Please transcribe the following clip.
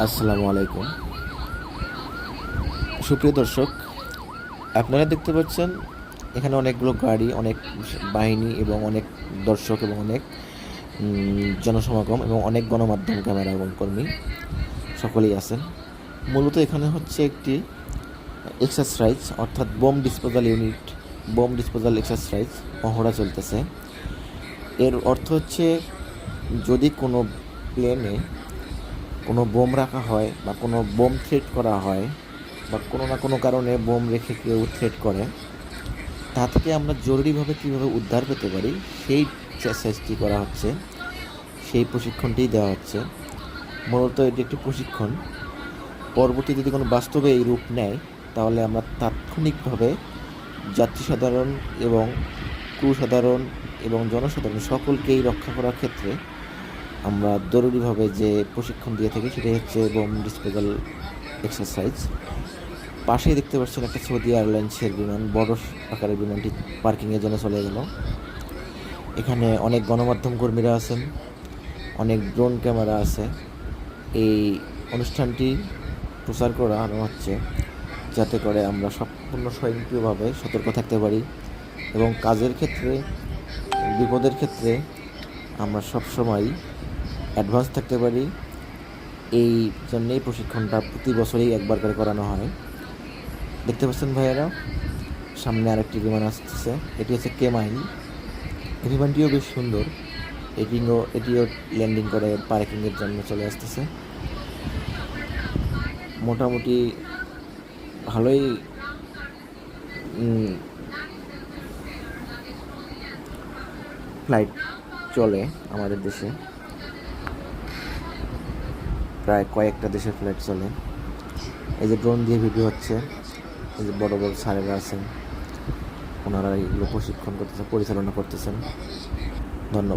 আসসালামু আলাইকুম। সুপ্রিয় দর্শক, আপনারা দেখতে পাচ্ছেন, এখানে অনেকগুলো গাড়ি, অনেক বাহিনী এবং অনেক দর্শক এবং অনেক জনসমাগম এবং অনেক গণমাধ্যম, ক্যামেরা এবং কর্মী সকলেই আছেন। মূলত এখানে হচ্ছে একটি এক্সারসাইজ, অর্থাৎ bomb disposal unit, bomb disposal exercise মহড়া চলতেছে। এর অর্থ হচ্ছে, যদি কোনো প্লেনে কোনো বোম রাখা হয় বা কোনো বোম থ্রেট করা হয় বা কোনো না কোনো কারণে বোম রেখে কেউ থ্রেট করে, তা থেকে আমরা জরুরিভাবে কীভাবে উদ্ধার পেতে পারি সেই এক্সারসাইজটি করা হচ্ছে, সেই প্রশিক্ষণটিই দেওয়া হচ্ছে। মূলত এটি একটি প্রশিক্ষণ। পরবর্তী যদি কোনো বাস্তবে এই রূপ নেয়, তাহলে আমরা তাৎক্ষণিকভাবে যাত্রী সাধারণ এবং ক্রু সাধারণ এবং জনসাধারণ সকলকেই রক্ষা করার ক্ষেত্রে আমরা জরুরিভাবে যে প্রশিক্ষণ দিয়ে থাকি সেটাই হচ্ছে বোম ডিসপোজাল এক্সারসাইজ। পাশেই দেখতে পাচ্ছেন একটা সৌদি এয়ারলাইন্সের বিমান, বড় আকারের বিমানটি পার্কিংয়ের জন্য চলে গেল। এখানে অনেক গণমাধ্যম কর্মীরা আছেন, অনেক ড্রোন ক্যামেরা আছে। এই অনুষ্ঠানটি প্রচার করানো হচ্ছে যাতে করে আমরা সম্পূর্ণ স্বয়ংক্রিয়ভাবে সতর্ক থাকতে পারি এবং কাজের ক্ষেত্রে, বিপদের ক্ষেত্রে আমরা সবসময় অ্যাডভান্স থাকতে পারি, এই জন্যেই প্রশিক্ষণটা প্রতি বছরেই একবার করে করানো হয়। দেখতে পাচ্ছেন ভাইয়েরা, সামনে আরেকটি বিমান আসতেছে, এটি হচ্ছে কে মাইন এই বিমানটিও বেশ সুন্দর, এটিও এটিও ল্যান্ডিং করে পার্কিংয়ের জন্য চলে আসতেছে। মোটামুটি ভালোই ফ্লাইট চলে আমাদের দেশে। প্রায় কয়েকটা দেশের ফ্লাইট চলে। এই যে ড্রোন দিয়ে ভিডিও হচ্ছে, এই যে বড় বড় স্যারেরা আছেন, ওনারা এগুলো প্রশিক্ষণ করতেছেন পরিচালনা করতেছেন। ধন্যবাদ।